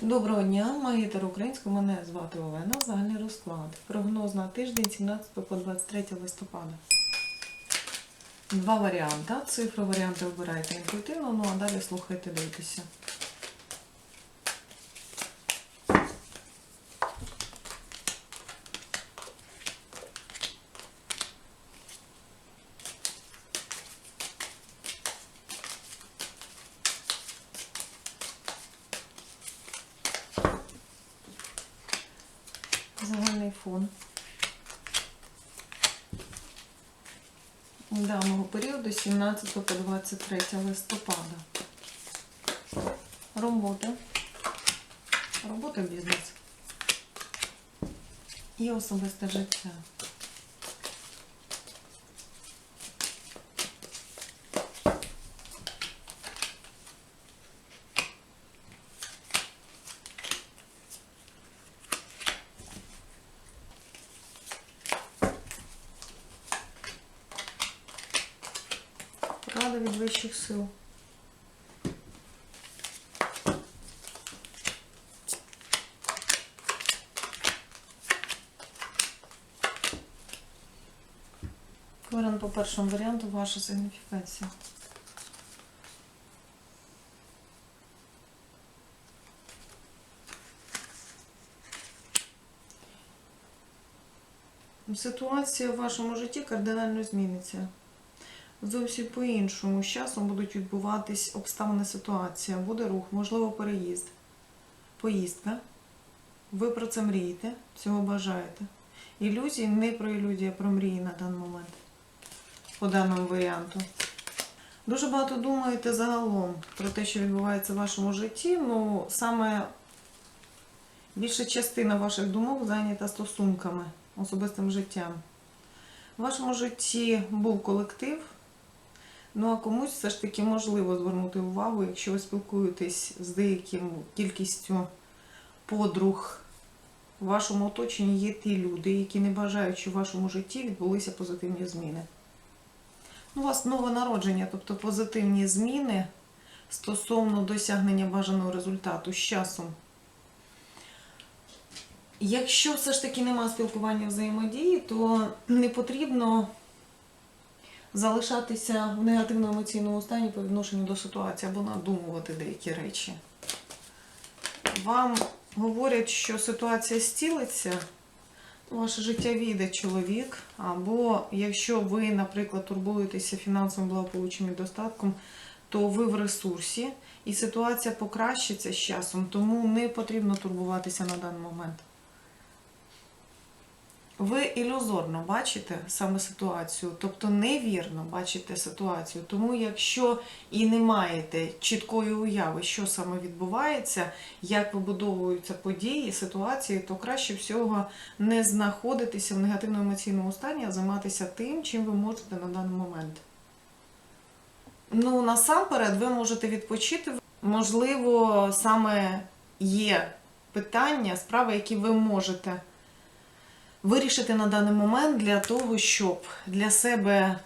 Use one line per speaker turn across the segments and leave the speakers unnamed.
Доброго дня, мої українську. Мене звати Олена. Загальний розклад. Прогноз на тиждень 17 по 23 листопада. Два варіанти. Цифру варіанти обирайте інтуїтивно, ну а далі слухайте, дивитеся. 18 по 23 листопада. Робота. Робота бізнес. І особисте життя. Порада сил. Варіант по першому варіанту ваша сигніфікація. Ситуація в вашому житті кардинально зміниться. Зовсім по-іншому. З часом будуть відбуватись обставини ситуація, буде рух, можливо, переїзд, поїздка. Ви про це мрієте, цього бажаєте. Ілюзії не про ілюзії, а про мрії на даний момент. По даному варіанту. Дуже багато думаєте загалом про те, що відбувається в вашому житті. Ну, саме більша частина ваших думок зайнята стосунками, особистим життям. В вашому житті був колектив. Ну а комусь все ж таки можливо звернути увагу, якщо ви спілкуєтесь з деяким кількістю подруг. В вашому оточенні є ті люди, які не бажають, щоб в вашому житті відбулися позитивні зміни. Ну, У вас нове народження, тобто позитивні зміни стосовно досягнення бажаного результату з часом. Якщо все ж таки немає спілкування взаємодії, то не потрібно залишатися в негативному емоційному стані по відношенню до ситуації або надумувати деякі речі. Вам говорять, що ситуація стілиться, ваше життя війде чоловік, або якщо ви, наприклад, турбуєтеся фінансовим благополуччям і достатком, то ви в ресурсі і ситуація покращиться з часом, тому не потрібно турбуватися на даний момент. Ви ілюзорно бачите саме ситуацію, тобто невірно бачите ситуацію. Тому, якщо і не маєте чіткої уяви, що саме відбувається, як вибудовуються події, ситуації, то краще всього не знаходитися в негативному емоційному стані, а займатися тим, чим ви можете на даний момент. Ну, насамперед, ви можете відпочити. Можливо, саме є питання, справи, які ви можете вирішити на даний момент для того, щоб для себе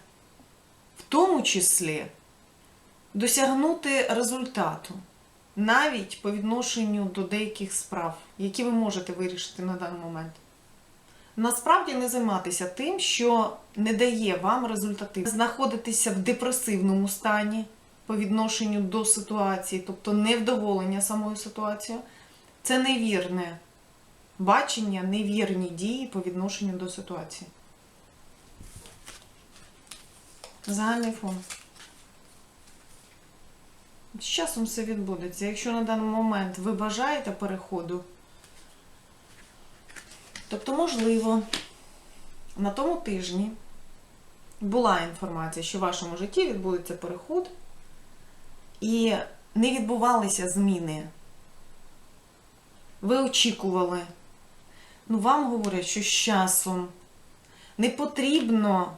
в тому числі досягнути результату, навіть по відношенню до деяких справ, які ви можете вирішити на даний момент. Насправді не займатися тим, що не дає вам результатив. Знаходитися в депресивному стані по відношенню до ситуації, тобто невдоволення самою ситуацією, це невірне бачення, невірні дії по відношенню до ситуації. Загальний фон. З часом все відбудеться. Якщо на даний момент ви бажаєте переходу, тобто, можливо, на тому тижні була інформація, що в вашому житті відбудеться переход, і не відбувалися зміни. Ви очікували. Ну, вам говорять, що з часом не потрібно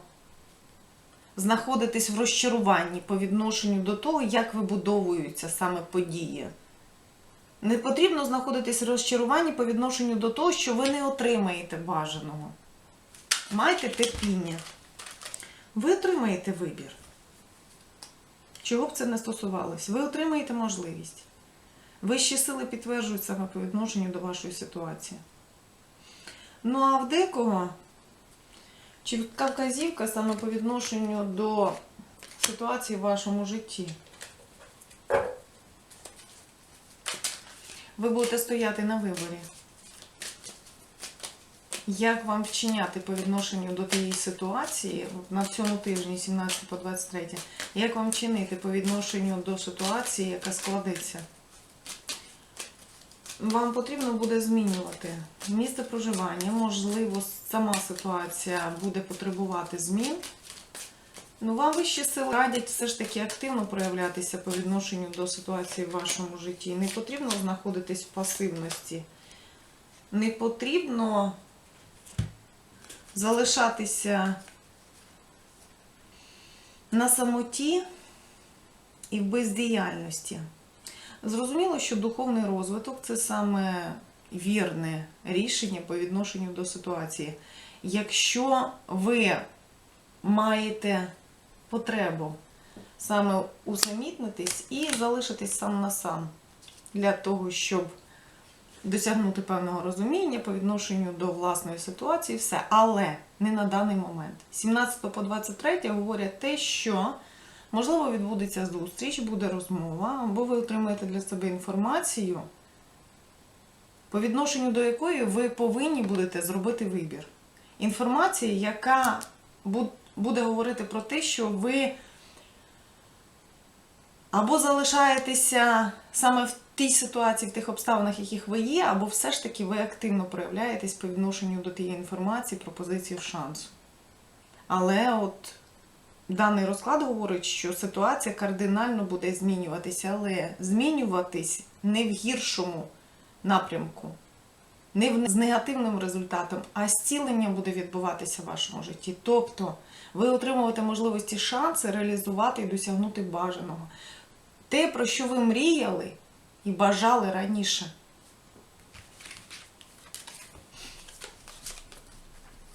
знаходитись в розчаруванні по відношенню до того, як вибудовуються саме події. Не потрібно знаходитись в розчаруванні по відношенню до того, що ви не отримаєте бажаного. Майте терпіння. Ви отримаєте вибір. Чого б це не стосувалося? Ви отримаєте можливість. Вищі сили підтверджують саме по відношенню до вашої ситуації. Ну а в декого чітка вказівка саме по відношенню до ситуації в вашому житті. Ви будете стояти на виборі. Як вам вчиняти по відношенню до тієї ситуації на цьому тижні, 17 по 23, як вам чинити по відношенню до ситуації, яка складеться? Вам потрібно буде змінювати місце проживання, можливо, сама ситуація буде потребувати змін. Ну, вам вищі сили радять все ж таки активно проявлятися по відношенню до ситуації в вашому житті. Не потрібно знаходитись в пасивності. Не потрібно залишатися на самоті і в бездіяльності. Зрозуміло, що духовний розвиток це саме вірне рішення по відношенню до ситуації. Якщо ви маєте потребу саме усамітнитись і залишитись сам на сам для того, щоб досягнути певного розуміння по відношенню до власної ситуації, все, але не на даний момент. 17 по 23 говорять те, що можливо відбудеться зустріч, буде розмова, або ви отримаєте для себе інформацію, по відношенню до якої ви повинні будете зробити вибір. Інформація, яка буде говорити про те, що ви або залишаєтеся саме в тій ситуації, в тих обставинах, яких ви є, або все ж таки ви активно проявляєтесь по відношенню до тієї інформації, пропозиції шансу. Але от даний розклад говорить, що ситуація кардинально буде змінюватися, але змінюватись не в гіршому напрямку, не з негативним результатом, а зцілення буде відбуватися в вашому житті. Тобто ви отримуєте можливості шанси реалізувати і досягнути бажаного. Те, про що ви мріяли і бажали раніше.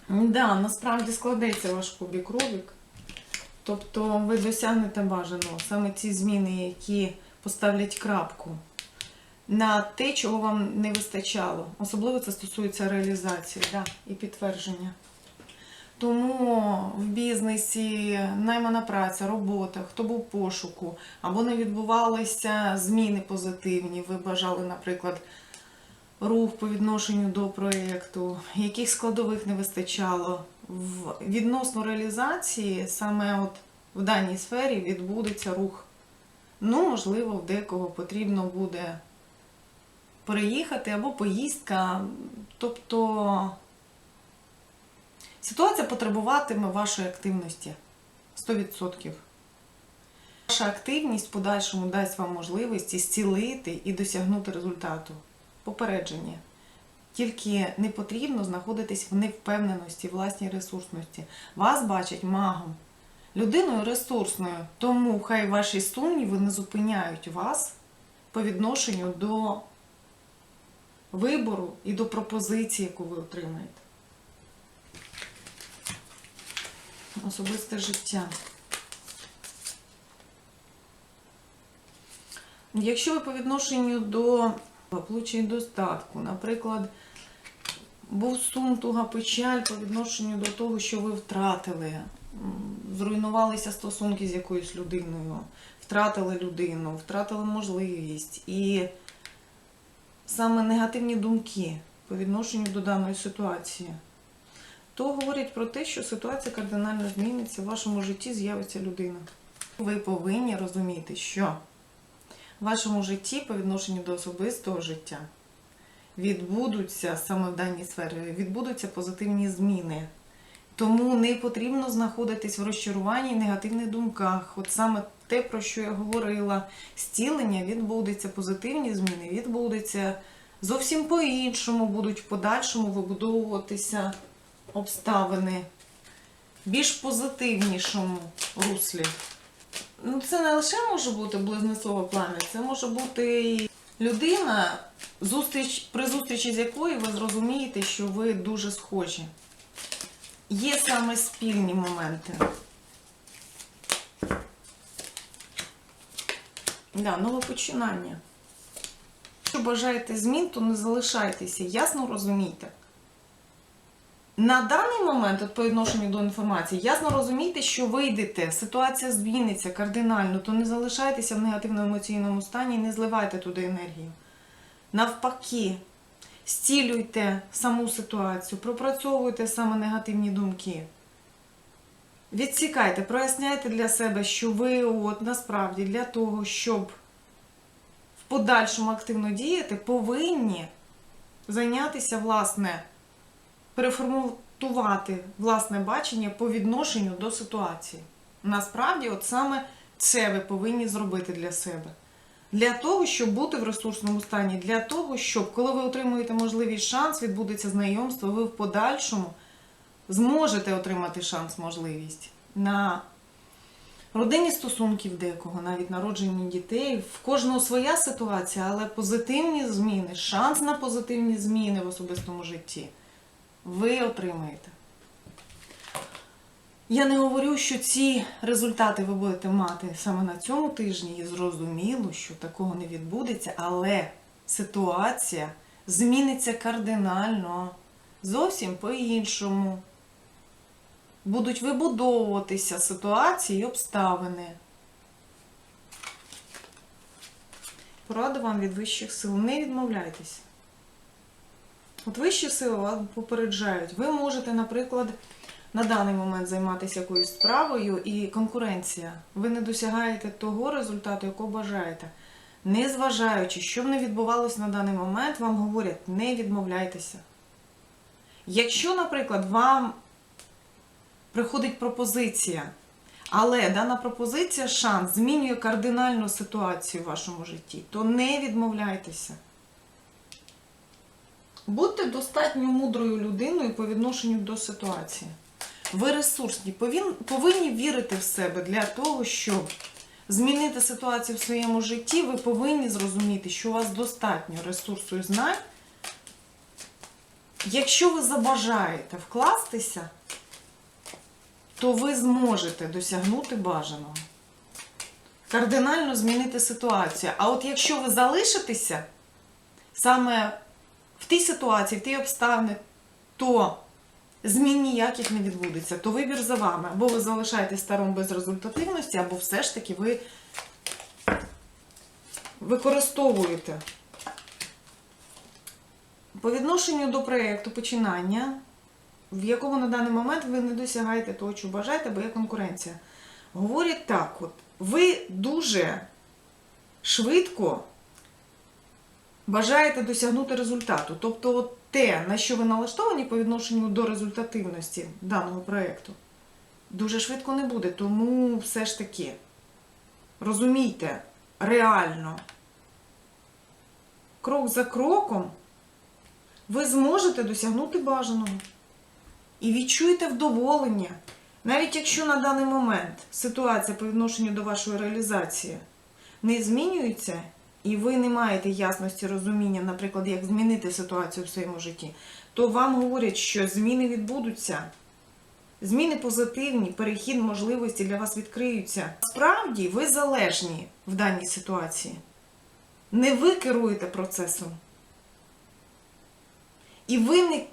Да, насправді складеться ваш кубік Рубік. Тобто ви досягнете бажаного. Саме ці зміни, які поставлять крапку на те, чого вам не вистачало. Особливо це стосується реалізації да, і підтвердження. Тому в бізнесі наймана праця, робота, хто був пошуку, або не відбувалися зміни позитивні. Ви бажали, наприклад, рух по відношенню до проєкту, яких складових не вистачало. В відносно реалізації саме от в даній сфері відбудеться рух. Ну, можливо, в декого потрібно буде переїхати або поїздка. Тобто ситуація потребуватиме вашої активності 100%. Ваша активність в подальшому дасть вам можливість зцілити і досягнути результату. Попередження. Тільки не потрібно знаходитись в невпевненості, власній ресурсності. Вас бачать магом, людиною ресурсною. Тому хай ваші сумніви не зупиняють вас по відношенню до вибору і до пропозиції, яку ви отримаєте. Особисте життя. Якщо ви по відношенню до получення достатку, наприклад, був сум, туга, печаль по відношенню до того, що ви втратили, зруйнувалися стосунки з якоюсь людиною, втратили людину, втратили можливість. І саме негативні думки по відношенню до даної ситуації, то говорять про те, що ситуація кардинально зміниться, в вашому житті з'явиться людина. Ви повинні розуміти, що в вашому житті по відношенню до особистого життя відбудуться саме в даній сфері, відбудуться позитивні зміни. Тому не потрібно знаходитись в розчаруванні і негативних думках. От саме те, про що я говорила, зцілення відбудеться, позитивні зміни відбудуться. Зовсім по-іншому будуть в подальшому вибудовуватися обставини більш позитивнішому руслі. Ну, це не лише може бути близнецове плам'я, це може бути і людина, зустріч, при зустрічі з якою ви зрозумієте, що ви дуже схожі. Є саме спільні моменти. Да, нове починання. Якщо бажаєте змін, то не залишайтеся, ясно розумійте. На даний момент, от по відношенню до інформації, ясно розумійте, що вийдете, ситуація зміниться кардинально, то не залишайтеся в негативному емоційному стані і не зливайте туди енергію. Навпаки, стілюйте саму ситуацію, пропрацьовуйте саме негативні думки. Відсікайте, проясняйте для себе, що ви от насправді для того, щоб в подальшому активно діяти, повинні зайнятися, власне, переформатувати власне бачення по відношенню до ситуації. Насправді, от саме це ви повинні зробити для себе. Для того, щоб бути в ресурсному стані, для того, щоб, коли ви отримуєте можливість шанс, відбудеться знайомство, ви в подальшому зможете отримати шанс, можливість на родинні стосунки в декого, навіть народження дітей. В кожного своя ситуація, але позитивні зміни, шанс на позитивні зміни в особистому житті ви отримаєте. Я не говорю, що ці результати ви будете мати саме на цьому тижні, і зрозуміло, що такого не відбудеться, але ситуація зміниться кардинально, зовсім по-іншому. Будуть вибудовуватися ситуації і обставини. Порада вам від вищих сил. Не відмовляйтесь. От вищі сили вас попереджають. Ви можете, наприклад, на даний момент займатися якоюсь справою і конкуренція. Ви не досягаєте того результату, якого бажаєте. Незважаючи, що б не відбувалося на даний момент, вам говорять, не відмовляйтеся. Якщо, наприклад, вам приходить пропозиція, але дана пропозиція шанс змінює кардинальну ситуацію в вашому житті, то не відмовляйтеся. Будьте достатньо мудрою людиною по відношенню до ситуації. Ви ресурсні, повинні вірити в себе для того, щоб змінити ситуацію в своєму житті, ви повинні зрозуміти, що у вас достатньо ресурсу і знань. Якщо ви забажаєте вкластися, то ви зможете досягнути бажаного. Кардинально змінити ситуацію. А от якщо ви залишитеся саме в тій ситуації, в тій обставини, то змін ніяких не відбудеться. То вибір за вами. Або ви залишаєтесь старом без результативності, або все ж таки ви використовуєте по відношенню до проєкту починання, в якому на даний момент ви не досягаєте того, що бажаєте, бо є конкуренція. Говорять так: от, ви дуже швидко бажаєте досягнути результату. Тобто, от те, на що ви налаштовані по відношенню до результативності даного проєкту, дуже швидко не буде. Тому все ж таки розумійте реально, крок за кроком ви зможете досягнути бажаного. І відчуєте вдоволення. Навіть якщо на даний момент ситуація по відношенню до вашої реалізації не змінюється, і ви не маєте ясності розуміння, наприклад, як змінити ситуацію в своєму житті, то вам говорять, що зміни відбудуться. Зміни позитивні, перехід можливості для вас відкриються. Справді, ви залежні в даній ситуації. Не ви керуєте процесом. І ви не,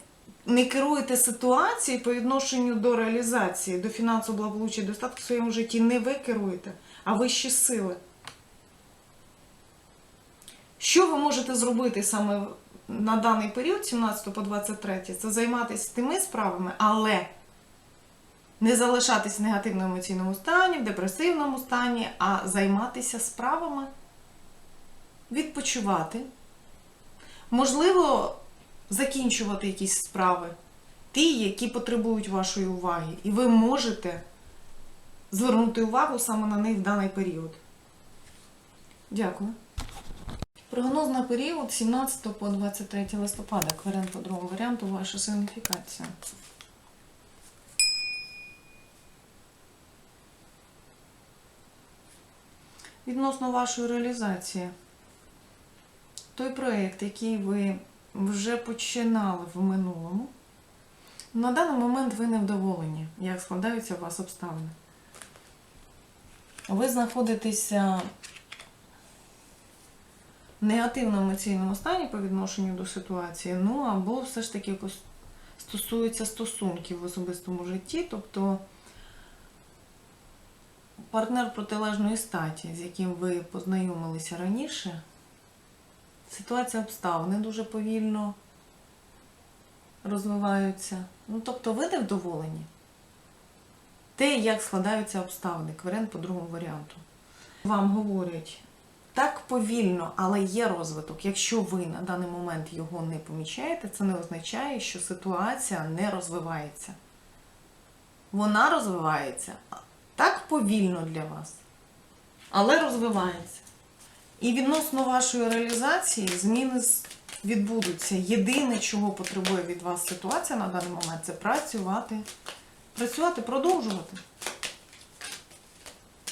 не керуєте ситуацією по відношенню до реалізації, до фінансового благополуччя, достатку в своєму житті. Не ви керуєте, а вищі сили. Що ви можете зробити саме на даний період, 17 по 23, це займатися тими справами, але не залишатись в негативному емоційному стані, в депресивному стані, а займатися справами, відпочивати. Можливо, закінчувати якісь справи, ті, які потребують вашої уваги, і ви можете звернути увагу саме на них в даний період. Дякую. Прогноз на період 17 по 23 листопада. Кваріант по другому варіанту, ваша сигніфікація. Відносно вашої реалізації. Той проєкт, який ви вже починали в минулому, на даний момент ви невдоволені, як складаються у вас обставини. Ви знаходитеся негативному емоційному стані по відношенню до ситуації, ну або все ж таки якось стосується стосунків в особистому житті, тобто партнер протилежної статі, з яким ви познайомилися раніше, ситуація обставини дуже повільно розвиваються. Ну, тобто ви невдоволені. Те, як складаються обставини, кваріант по другому варіанту. Вам говорять, так повільно, але є розвиток. Якщо ви на даний момент його не помічаєте, це не означає, що ситуація не розвивається. Вона розвивається так повільно для вас, але розвивається. І відносно вашої реалізації зміни відбудуться. Єдине, чого потребує від вас ситуація на даний момент, це працювати. Працювати, продовжувати.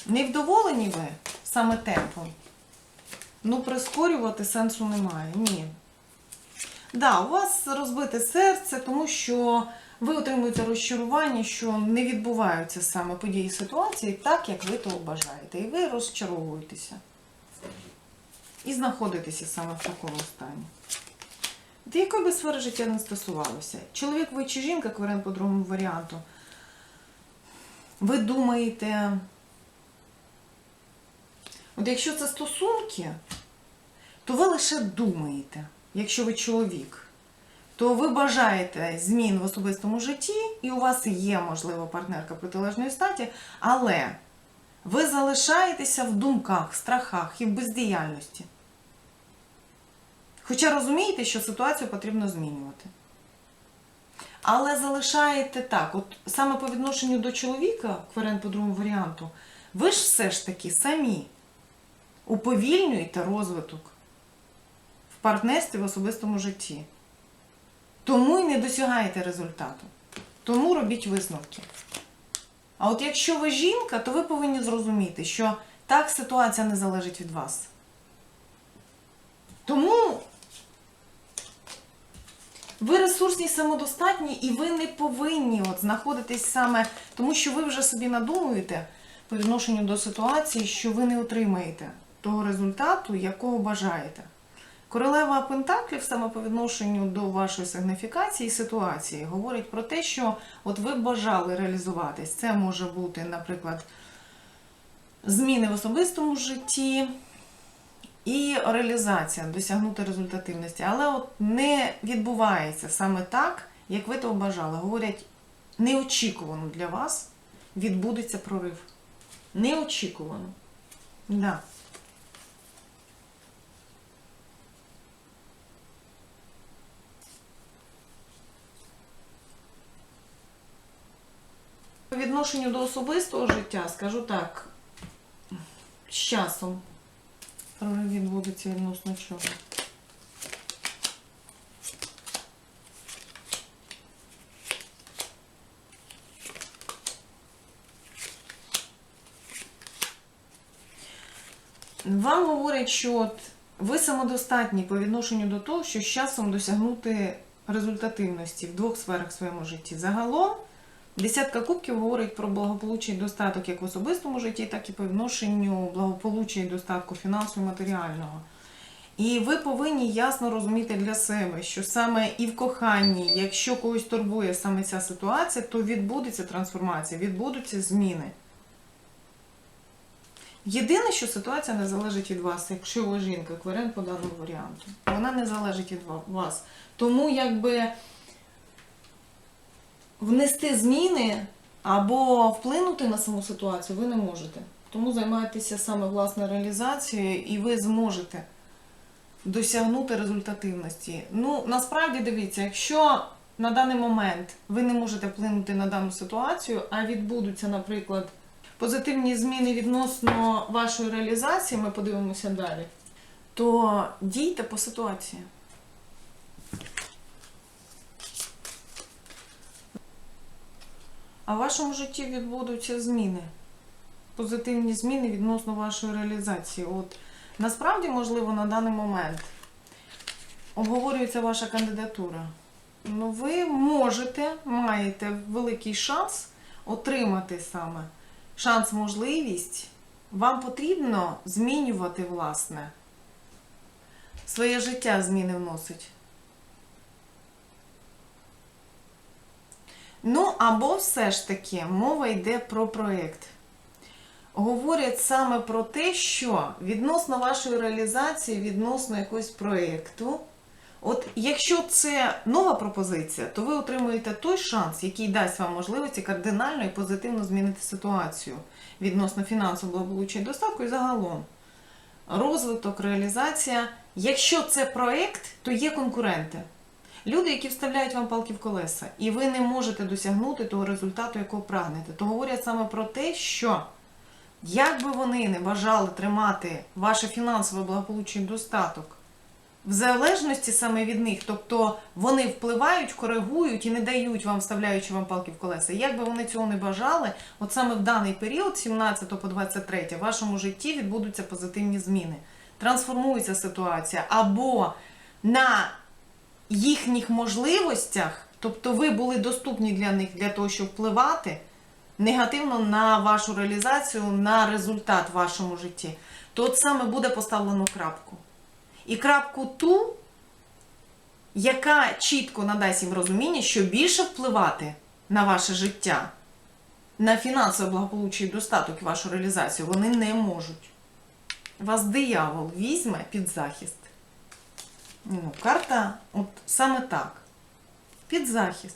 Невдоволені ви саме темпом? Ну, прискорювати сенсу немає. Ні. Да, у вас розбите серце, тому що ви отримуєте розчарування, що не відбуваються саме події ситуації так, як ви того бажаєте. І ви розчаровуєтеся. І знаходитеся саме в такому стані. От якої би сфери життя не стосувалося? Чоловік ви чи жінка, кварен по другому варіанту. Ви думаєте. От якщо це стосунки, то ви лише думаєте, якщо ви чоловік, то ви бажаєте змін в особистому житті, і у вас є, можливо, партнерка протилежної статі, але ви залишаєтеся в думках, страхах і в бездіяльності. Хоча розумієте, що ситуацію потрібно змінювати. Але залишаєте так, от саме по відношенню до чоловіка, кварен по другому варіанту, ви ж все ж таки самі уповільнюєте розвиток в партнерстві в особистому житті. Тому і не досягаєте результату. Тому робіть висновки. А от якщо ви жінка, то ви повинні зрозуміти, що так ситуація не залежить від вас. Тому ви ресурсні, самодостатні, і ви не повинні от знаходитись саме, тому що ви вже собі надумуєте по відношенню до ситуації, що ви не отримаєте того результату, якого бажаєте. Королева Пентаклів саме по відношенню до вашої сигніфікації ситуації говорить про те, що от ви бажали реалізуватись. Це може бути, наприклад, зміни в особистому житті і реалізація, досягнути результативності. Але от не відбувається саме так, як ви того бажали. Говорять, неочікувано для вас відбудеться прорив. Неочікувано. Да. Відношенню до особистого життя, скажу так, з часом відбудеться відносно чого. Вам говорять, що от ви самодостатні по відношенню до того, що з часом досягнути результативності в двох сферах в своєму житті. Загалом Десятка кубків говорить про благополуччя і достаток як в особистому житті, так і по відношенню благополуччя і достатку фінансового і матеріального. І ви повинні ясно розуміти для себе, що саме і в коханні, якщо когось турбує саме ця ситуація, то відбудеться трансформація, відбудуться зміни. Єдине, що ситуація не залежить від вас, якщо ви жінка, кварен по даному варіанту. Вона не залежить від вас. Тому якби внести зміни або вплинути на саму ситуацію ви не можете. Тому займайтеся саме власне реалізацією, і ви зможете досягнути результативності. Ну, насправді дивіться, якщо на даний момент ви не можете вплинути на дану ситуацію, а відбудуться, наприклад, позитивні зміни відносно вашої реалізації, ми подивимося далі, то дійте по ситуації. А в вашому житті відбудуться зміни. Позитивні зміни відносно вашої реалізації. От насправді, можливо, на даний момент обговорюється ваша кандидатура. Ну, ви можете, маєте великий шанс отримати саме шанс, можливість. Вам потрібно змінювати, власне, своє життя зміни вносить? Ну, або все ж таки мова йде про проєкт. Говорять саме про те, що відносно вашої реалізації, відносно якогось проєкту, от якщо це нова пропозиція, то ви отримуєте той шанс, який дасть вам можливості кардинально і позитивно змінити ситуацію відносно фінансового благополуччя і достатку і загалом. Розвиток, реалізація. Якщо це проєкт, то є конкуренти. Люди, які вставляють вам палки в колеса, і ви не можете досягнути того результату, якого прагнете, то говорять саме про те, що як би вони не бажали тримати ваше фінансове благополуччя і достаток в залежності саме від них, тобто вони впливають, коригують і не дають вам, вставляючи вам палки в колеса. Як би вони цього не бажали, от саме в даний період, 17 по 23, в вашому житті відбудуться позитивні зміни. Трансформується ситуація або на їхніх можливостях, тобто ви були доступні для них для того, щоб впливати негативно на вашу реалізацію, на результат в вашому житті, то от саме буде поставлено крапку. І крапку ту, яка чітко надасть їм розуміння, що більше впливати на ваше життя, на фінансове благополуччя і достаток вашу реалізацію вони не можуть. Вас диявол візьме під захист. Ну, карта от саме так. Під захист.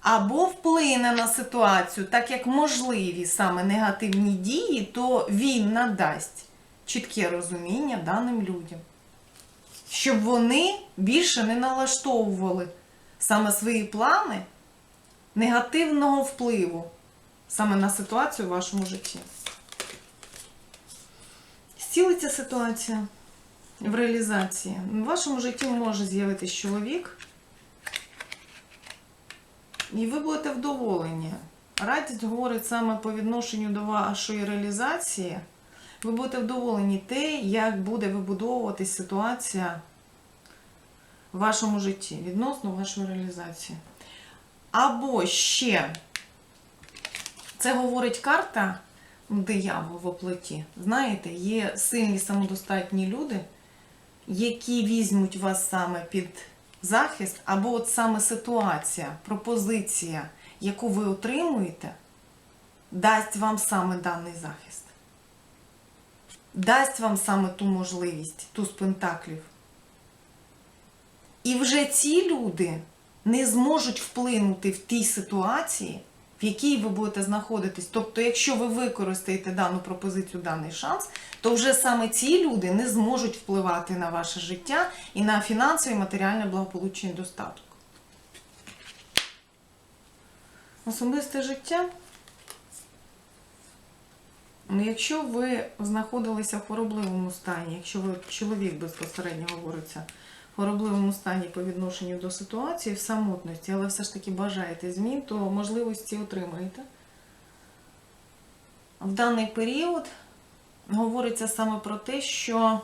Або вплине на ситуацію, так як можливі саме негативні дії, то він надасть чітке розуміння даним людям. Щоб вони більше не налаштовували саме свої плани негативного впливу саме на ситуацію в вашому житті. Зцілиться ситуація в реалізації. В вашому житті може з'явитись чоловік, і ви будете вдоволені. Радість говорить саме по відношенню до вашої реалізації. Ви будете вдоволені те, як буде вибудовуватись ситуація в вашому житті відносно вашої реалізації. Або ще, це говорить карта диявол в оплоті. Знаєте, є сильні самодостатні люди, які візьмуть вас саме під захист, або от саме ситуація, пропозиція, яку ви отримуєте, дасть вам саме даний захист. Дасть вам саме ту можливість, ту з пентаклів. І вже ці люди не зможуть вплинути в тій ситуації, в якій ви будете знаходитись. Тобто, якщо ви використаєте дану пропозицію, даний шанс, то вже саме ці люди не зможуть впливати на ваше життя і на фінансове і матеріальне благополуччя і достаток. Особисте життя. Ну, Якщо ви знаходилися в хворобливому стані, якщо ви чоловік безпосередньо говориться в хворобливому стані по відношенню до ситуації в самотності, але все ж таки бажаєте змін, то можливості отримаєте. В даний період говориться саме про те, що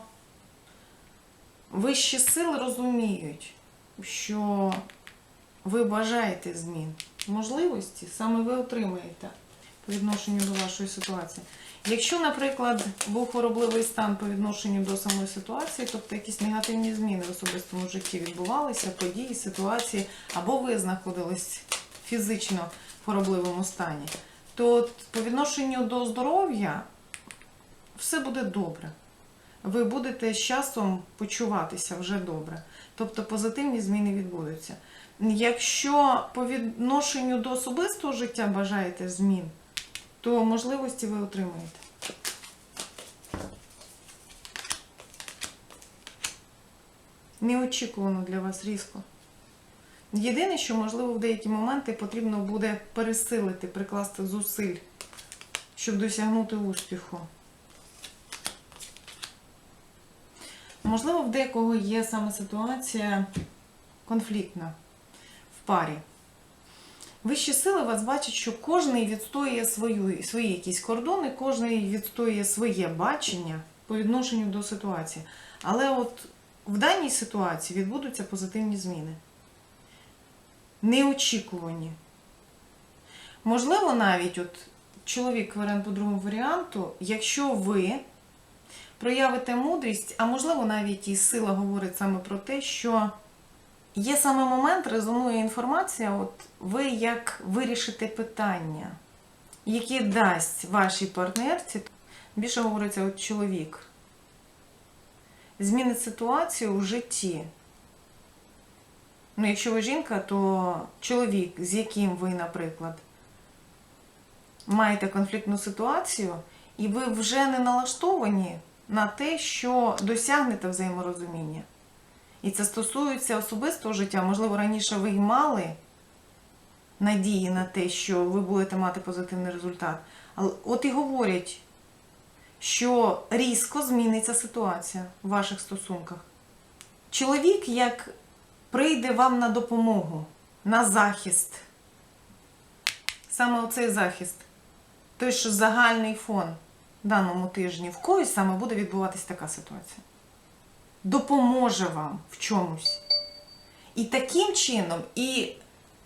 вищі сили розуміють, що ви бажаєте змін. Можливості саме ви отримаєте по відношенню до вашої ситуації. Якщо, наприклад, був хворобливий стан по відношенню до самої ситуації, тобто якісь негативні зміни в особистому житті відбувалися, події, ситуації, або ви знаходились фізично в хворобливому стані, то по відношенню до здоров'я все буде добре. Ви будете з часом почуватися вже добре. Тобто позитивні зміни відбудуться. Якщо по відношенню до особистого життя бажаєте змін, то можливості ви отримаєте. Неочікувано для вас різко. Єдине, що, можливо, в деякі моменти потрібно буде пересилити, прикласти зусиль, щоб досягнути успіху. Можливо, в декого є саме ситуація конфліктна в парі. Вищі сили вас бачать, що кожен відстоює свою, свої якісь кордони, кожен відстоює своє бачення по відношенню до ситуації. Але от в даній ситуації відбудуться позитивні зміни. Неочікувані. Можливо, навіть от чоловік варіант по другому варіанту, якщо ви проявите мудрість, а можливо навіть і сила говорить саме про те, що є саме момент, резонує інформація, от ви як вирішите питання, яке дасть вашій партнерці, більше говориться от чоловік, змінить ситуацію в житті. Ну, якщо ви жінка, то чоловік, з яким ви, наприклад, маєте конфліктну ситуацію, і ви вже не налаштовані на те, що досягнете взаєморозуміння. І це стосується особистого життя. Можливо, раніше ви й мали надії на те, що ви будете мати позитивний результат. Але от і говорять, що різко зміниться ситуація в ваших стосунках. Чоловік як прийде вам на допомогу, на захист. Саме оцей захист, той, що загальний фон даному тижні, в когось саме буде відбуватись така ситуація. Допоможе вам в чомусь. І таким чином і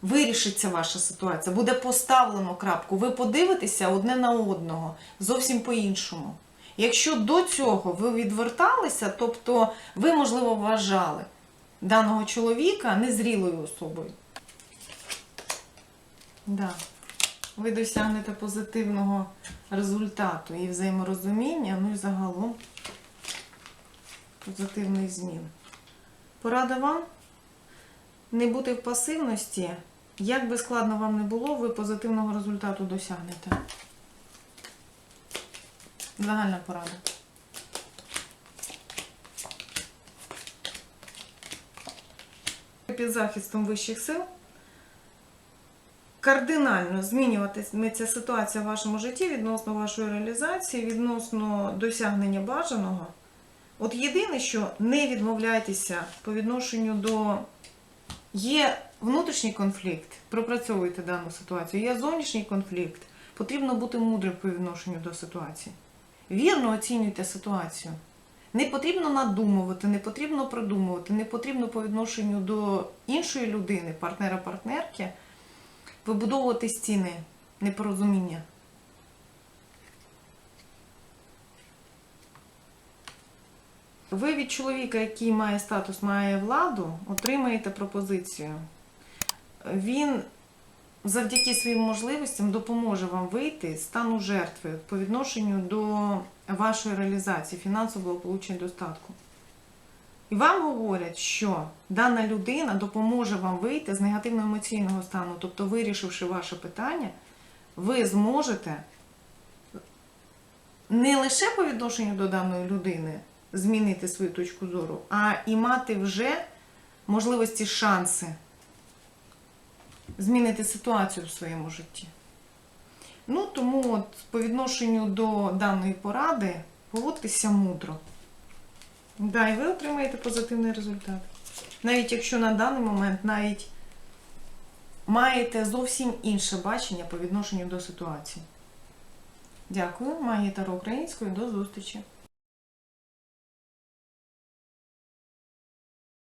вирішиться ваша ситуація, буде поставлено крапку. Ви подивитеся одне на одного зовсім по-іншому. Якщо до цього ви відверталися, тобто ви, можливо, вважали даного чоловіка незрілою особою. Да. Ви досягнете позитивного результату і взаєморозуміння, ну і загалом позитивний змін. Порада вам не бути в пасивності. Як би складно вам не було, ви позитивного результату досягнете. Загальна порада. Під захистом вищих сил кардинально змінюватиметься ситуація в вашому житті відносно вашої реалізації, відносно досягнення бажаного. От єдине, що не відмовляйтеся по відношенню до є внутрішній конфлікт, пропрацьовуйте дану ситуацію, є зовнішній конфлікт, потрібно бути мудрим по відношенню до ситуації. Вірно оцінюйте ситуацію. Не потрібно надумувати, не потрібно продумувати, не потрібно по відношенню до іншої людини, партнера-партнерки, вибудовувати стіни непорозуміння. Ви від чоловіка, який має статус, має владу, отримаєте пропозицію. Він завдяки своїм можливостям допоможе вам вийти з стану жертви по відношенню до вашої реалізації, фінансового получення достатку. І вам говорять, що дана людина допоможе вам вийти з негативного емоційного стану, тобто, вирішивши ваше питання, ви зможете не лише по відношенню до даної людини змінити свою точку зору, а і мати вже можливості, шанси змінити ситуацію в своєму житті. Ну, тому от по відношенню до даної поради поводьтеся мудро. Да, і ви отримаєте позитивний результат. Навіть якщо на даний момент навіть маєте зовсім інше бачення по відношенню до ситуації. Дякую, Магія Таро Українською, до зустрічі!